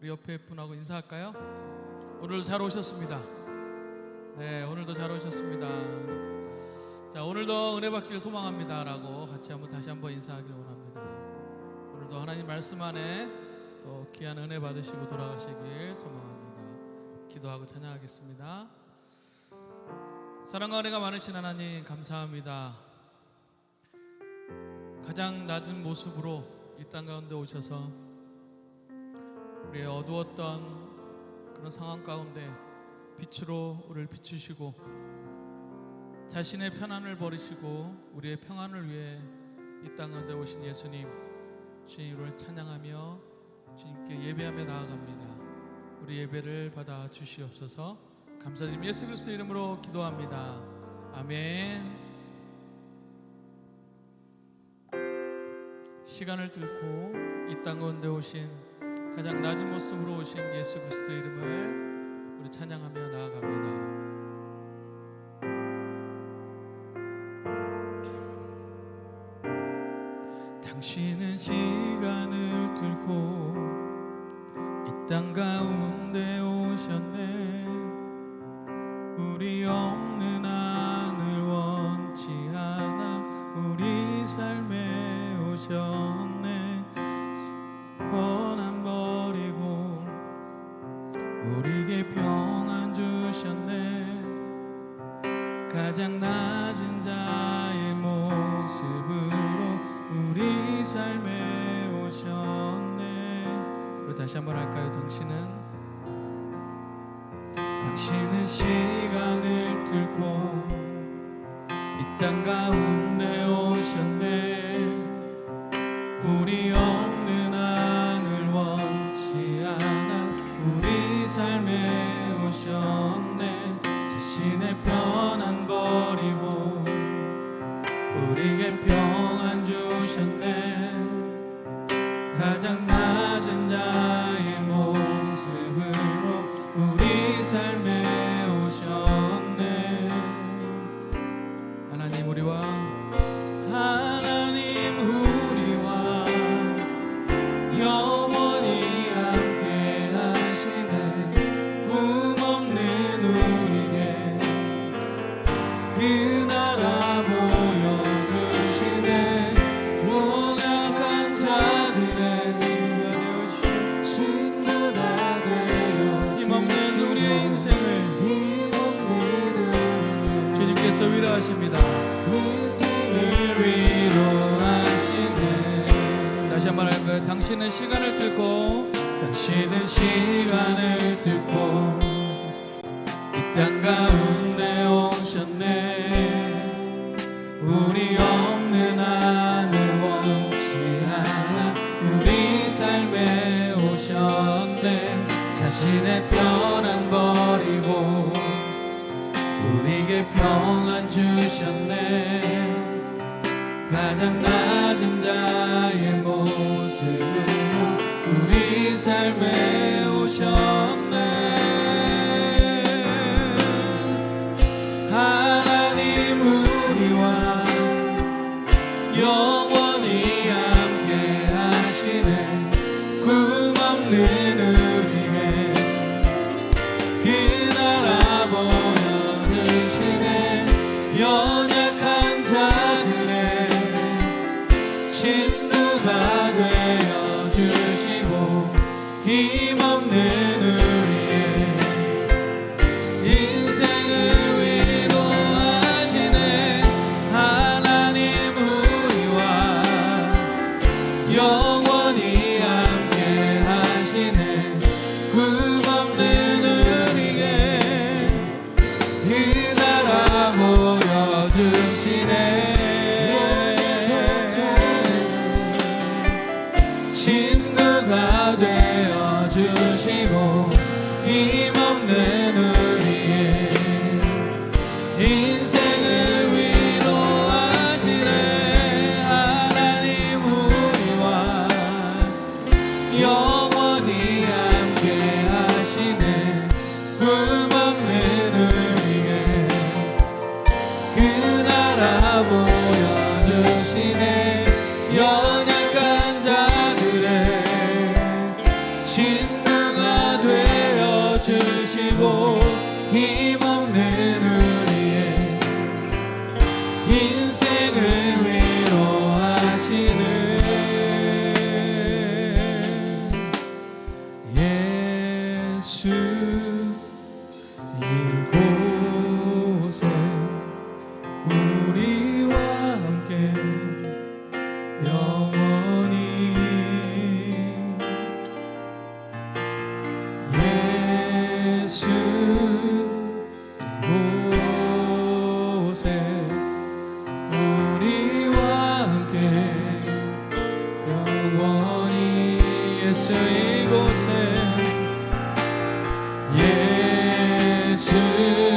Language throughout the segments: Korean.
우리 옆에 분하고 인사할까요? 오늘도 잘 오셨습니다. 네, 오늘도 잘 오셨습니다. 자, 오늘도 은혜 받기를 소망합니다라고 같이 한번 다시 한번 인사하기를 원합니다. 오늘도 하나님 말씀 안에 또 귀한 은혜 받으시고 돌아가시길 소망합니다. 기도하고 찬양하겠습니다. 사랑과 은혜가 많으신 하나님 감사합니다. 가장 낮은 모습으로 이 땅 가운데 오셔서 우리의 어두웠던 그런 상황 가운데 빛으로 우리를 비추시고 자신의 편안을 버리시고 우리의 평안을 위해 이 땅 가운데 오신 예수님 주님을 찬양하며 주님께 예배하며 나아갑니다. 우리 예배를 받아 주시옵소서. 감사드리며 예수 그리스도 이름으로 기도합니다. 아멘. 시간을 뚫고 이 땅 가운데 오신 가장 낮은 모습으로 오신 예수 그리스도 이름을 우리 찬양하며 나아갑니다. 당신은 시간을 뚫고 이 땅 가운데 오셨네 우리 없 땅 가운데 자신의 편안 버리고 우리에게 평안 주셨네. 가장 낮은 자의 모습으로 우리 삶에 친구가 되 인생을 예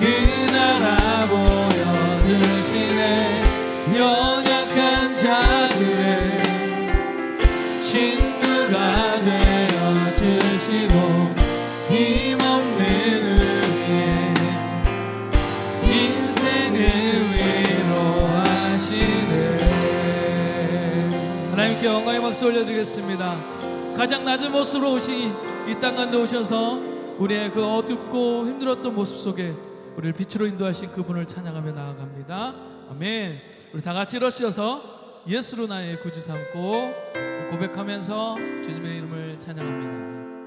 그 나라 보여주시네 연약한 자들의 친구가 되어주시고 힘없는 우리의 인생을 위로하시네 하나님께 영광의 박수 올려드리겠습니다. 가장 낮은 모습으로 오신 이 땅 가운데 오셔서 우리의 그 어둡고 힘들었던 모습 속에 우리를 빛으로 인도하신 그분을 찬양하며 나아갑니다. 아멘. 우리 다 같이 일어서서 예수로 나의 구주 삼고 고백하면서 주님의 이름을 찬양합니다.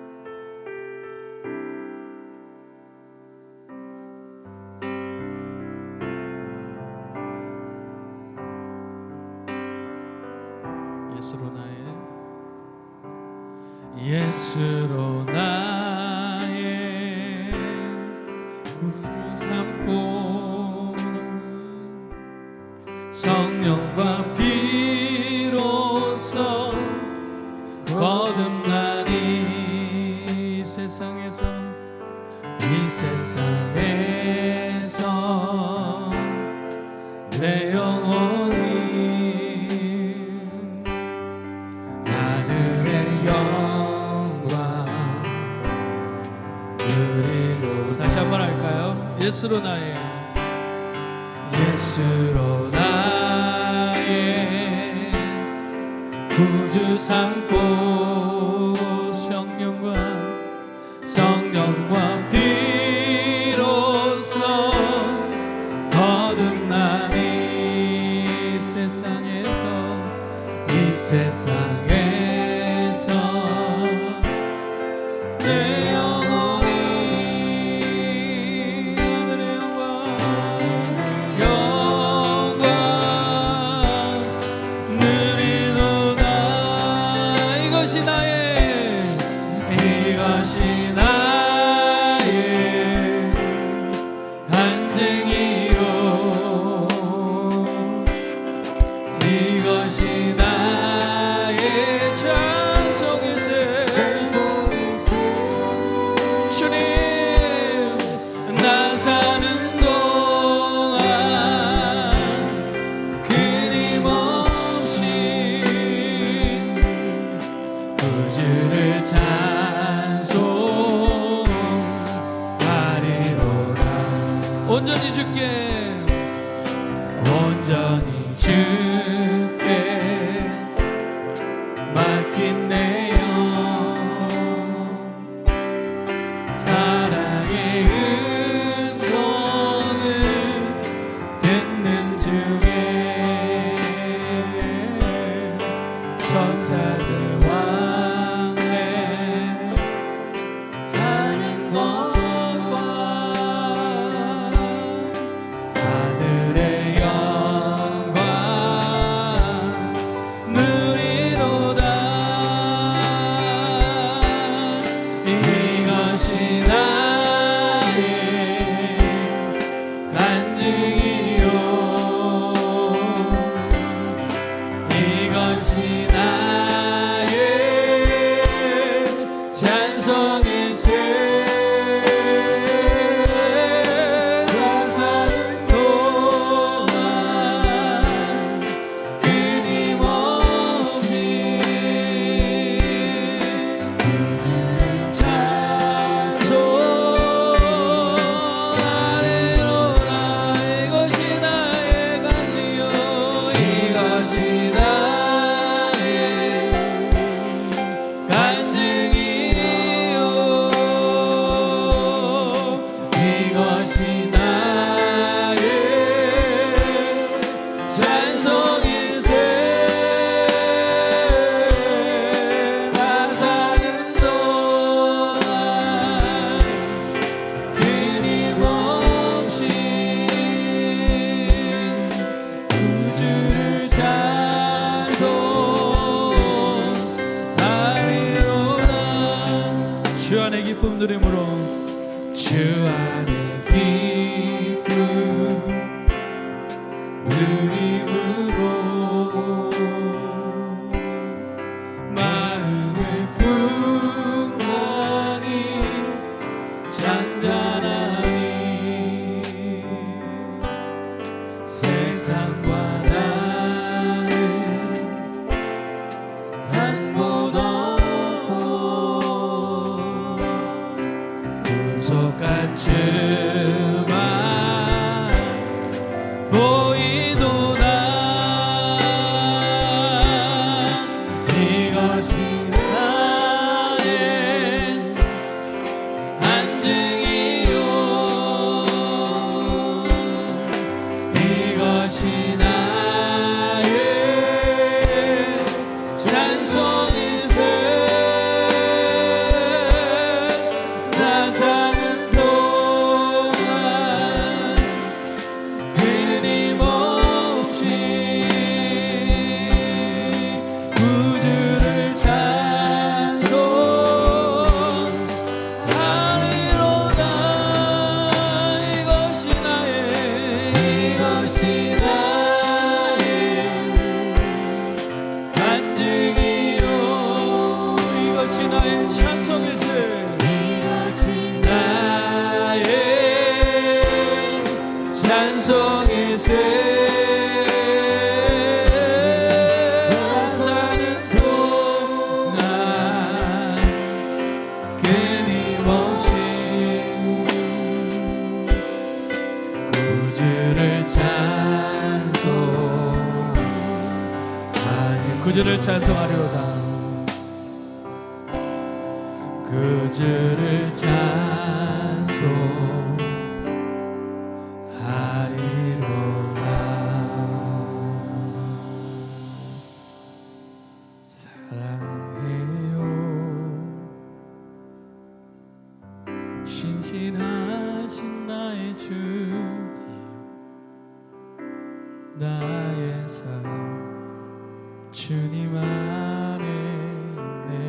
내 영혼이 하늘의 영광 누리고 다시 한번 할까요? 예수로 나의 예수로 나의 구주 삼고 주를 찬송하리로다. 그 주를 찬 주님 안에 있네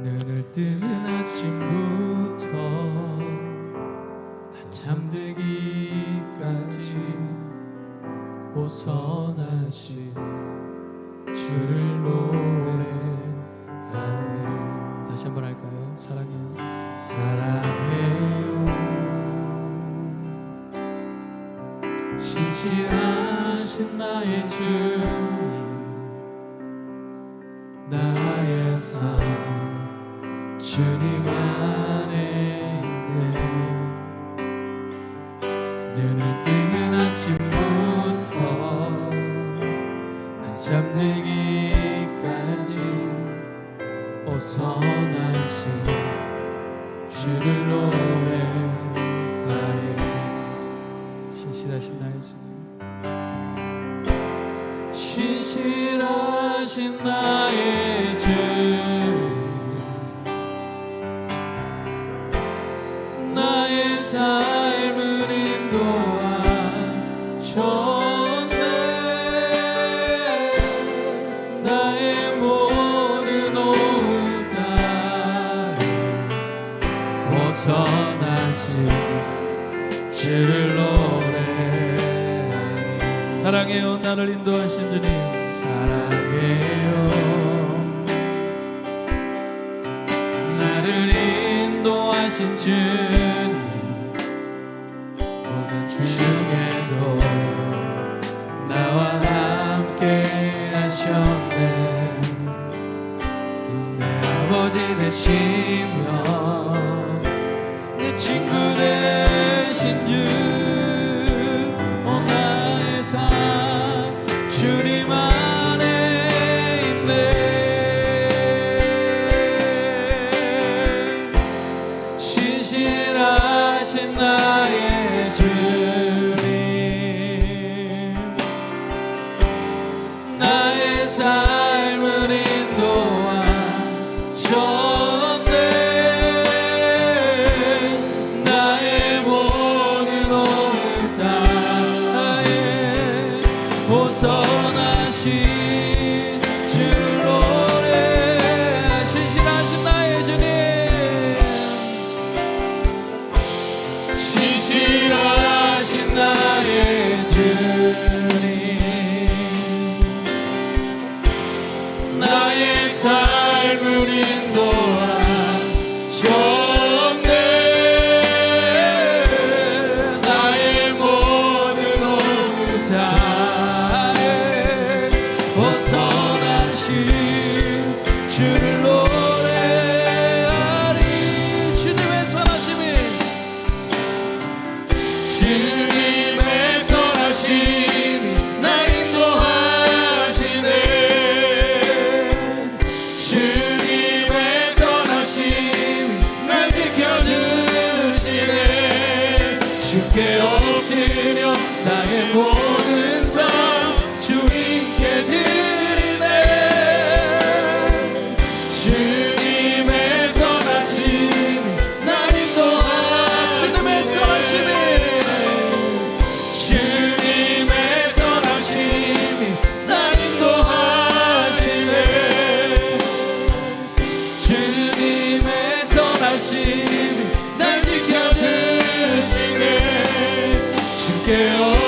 눈을 뜨는 나를 인도하신 주님 사랑해요. 나를 인도하신 주님 오늘 중에도 나와 함께 하셨네. 내 아버지 되시며 내 친구 되신 주 주 지켜주시네. 주께 엎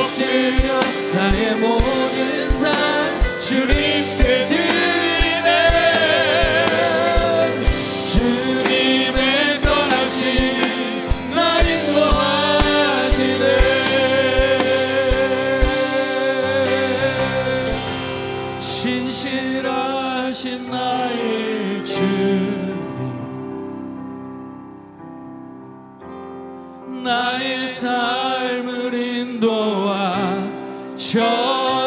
인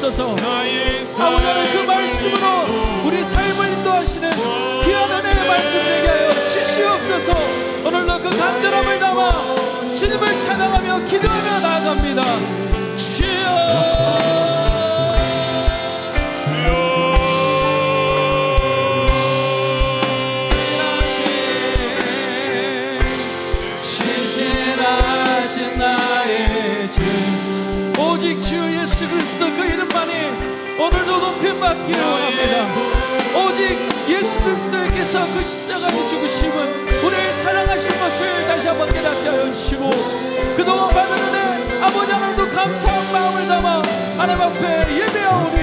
주시옵소서. 나의 아버지 하나님 그 말씀으로 우리 삶을 인도하시는 귀한 은혜의 말씀 되게 하여 주시옵소서. 오늘도 그 간절함을 담아 주님을 찬양하며 기도하며 나아갑니다 오늘도 높임 받기를 원합니다. 오직 예수 그리스도께서 그 십자가의 죽으심은 우리를 사랑하신 것을 다시 한번 깨닫게 하여 주시고 그동안 은혜 아버지 하나님도 감사한 마음을 담아 하나님 앞에 예배하오니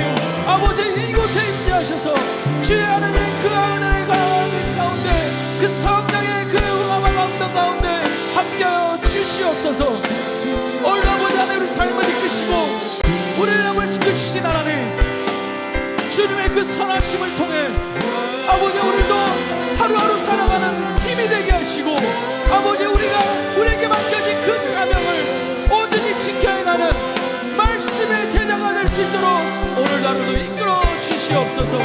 아버지 이곳에 임재하셔서 주의 하나님의 그 은혜가 가운데 그 성령의 그 응함과 감동 가운데 함께하여 주시옵소서. 오늘 아버지 하나님 우리 삶을 이끄시고 우리를 아버지 지켜주신 하나님 선하심을 통해 아버지 우리도 하루하루 살아가는 힘이 되게 하시고 아버지 우리가 우리에게 맡겨진 그 사명을 온전히 지켜가는 말씀의 제자가 될 수 있도록 오늘 하루도 이끌어 주시옵소서.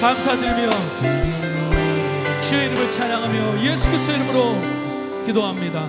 감사드리며 주의 이름을 찬양하며 예수 그리스도 이름으로 기도합니다